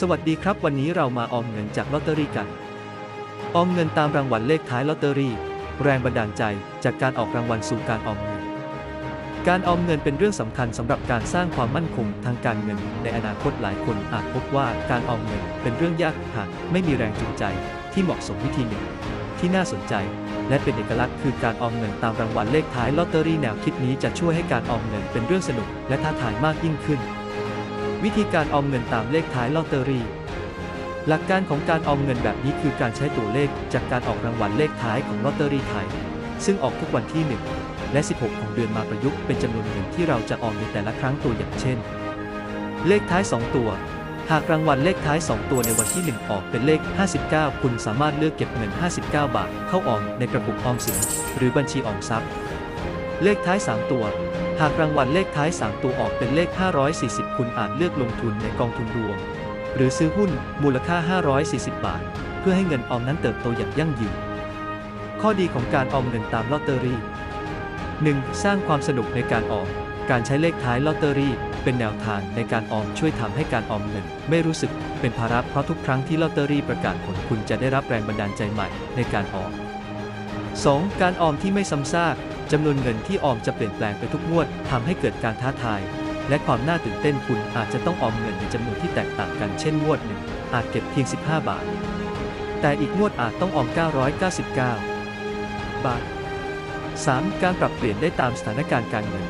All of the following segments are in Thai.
สวัสดีครับ วันนี้เรามาออมเงินจากลอตเตอรี่กัน ออมเงินตามรางวัลเลขท้ายลอตเตอรี่ แรงบันดาลใจจากการออกรางวัลสู่การออมเงิน การออมเงินเป็นเรื่องสำคัญสำหรับการสร้างความมั่นคงทางการเงิน ในอนาคตหลายคนอาจพบว่าการออมเงินเป็นเรื่องยากหากไม่มีแรงจูงใจที่เหมาะสมวิธีหนึ่ง ที่น่าสนใจ และเป็นเอกลักษณ์คือการออมเงินตามรางวัลเลขท้ายลอตเตอรี่แนวคิดนี้จะช่วยให้การออมเงินเป็นเรื่องสนุกและท้าทายมากยิ่งขึ้น วิธีการออมเงินตามเลขท้ายลอตเตอรี่ หลักการของการออมเงินแบบนี้คือการใช้ตัวเลขจากการออกรางวัลเลขท้ายของลอตเตอรี่ไทย ซึ่งออกทุกวันที่ 1 และ 16 ของเดือนมาประยุกต์เป็นจำนวนเงินที่เราจะออมในแต่ละครั้งตัวอย่างเช่น เลขท้าย 2 ตัว หากรางวัลเลขท้าย 2 ตัวในวันที่ 1 ออกเป็นเลข 59 คุณสามารถเลือกเก็บเงิน 59 บาท เข้าออมในกระปุกออมสินหรือบัญชีออมทรัพย์ เลขท้าย 3 ตัว หากรางวัลเลขท้าย 3 ตัวออกเป็นเลข 540 คุณอาจเลือกลงทุนในกองทุนรวม หรือซื้อหุ้นมูลค่า 540 บาท เพื่อให้เงินออมนั้นเติบโตอย่างยั่งยืน ข้อดีของการออมเงินตามลอตเตอรี่ 1. สร้างความสนุกในการออม การใช้เลขท้ายลอตเตอรี่ เป็นแนวทางในการออมช่วยทำให้การออมเงิน ไม่รู้สึกเป็นภาระเพราะทุกครั้งที่ลอตเตอรี่ประกาศผลคุณจะได้รับแรงบันดาลใจใหม่ในการออม 2. การออมที่ไม่ซ้ำซาก จำนวนเงินที่ออมจะเปลี่ยนแปลงไปทุกงวดทำให้เกิดการท้าทาย และความน่าตื่นเต้นคุณอาจจะต้องออมเงินในจำนวนที่แตกต่างกันเช่นงวดหนึ่งอาจเก็บเพียง 15 บาท แต่อีกงวดอาจต้องออม 999 บาท 3. การปรับเปลี่ยนได้ตามสถานการณ์การเงิน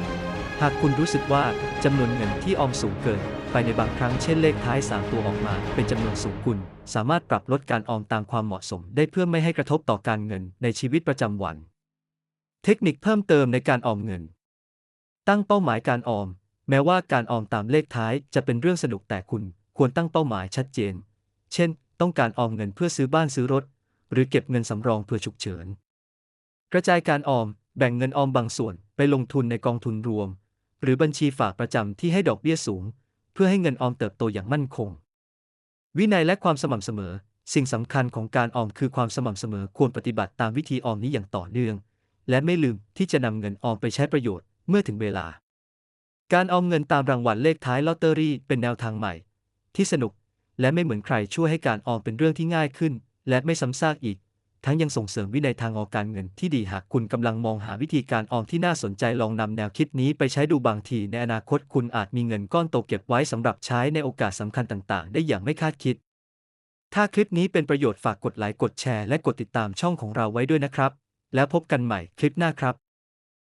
หากคุณรู้สึกว่าจำนวนเงินที่ออมสูงเกิน ไปในบางครั้งเช่นเลขท้าย 3 ตัวออกมา เป็นจำนวนสูงคุณ สามารถปรับลดการออมตามความเหมาะสมได้เพื่อไม่ให้กระทบต่อการเงินในชีวิตประจำวัน เทคนิคเพิ่มเติมในการออมเงิน ตั้งเป้าหมายการออม แม้ว่าการออมตามเลขท้ายจะเป็นเรื่องสนุกแต่คุณควรตั้งเป้าหมายชัดเจน เช่น ต้องการออมเงินเพื่อซื้อบ้านซื้อรถ หรือเก็บเงินสำรองเพื่อฉุกเฉิน กระจายการออม แบ่งเงินออมบางส่วนไปลงทุนในกองทุนรวม หรือบัญชีฝากประจำที่ให้ดอกเบี้ยสูง เพื่อให้เงินออมเติบโตอย่างมั่นคง วินัยและความสม่ำเสมอ สิ่งสำคัญของการออมคือความสม่ำเสมอควรปฏิบัติตามวิธีออมนี้อย่างต่อเนื่อง และไม่ลืมที่จะนำเงินออมไปใช้ประโยชน์เมื่อถึงเวลา การออมเงินตามรางวัลเลขท้ายลอตเตอรี่เป็นแนวทางใหม่ ที่สนุกและไม่เหมือนใครช่วยให้การออมเป็นเรื่องที่ง่ายขึ้น และไม่ซ้ำซากอีก ทั้งยังส่งเสริมวินัยทางออกการเงินที่ดีหากคุณกำลังมองหาวิธีการออมที่น่าสนใจลองนำแนวคิดนี้ไปใช้ดูบางทีในอนาคตคุณอาจมีเงินก้อนโตเก็บไว้สำหรับใช้ในโอกาสสำคัญต่าง ๆ ได้อย่างไม่คาดคิด ถ้าคลิปนี้เป็นประโยชน์ฝากกดไลค์กดแชร์และกดติดตามช่องของเราไว้ด้วยนะครับ แล้วพบกันใหม่คลิปหน้าครับ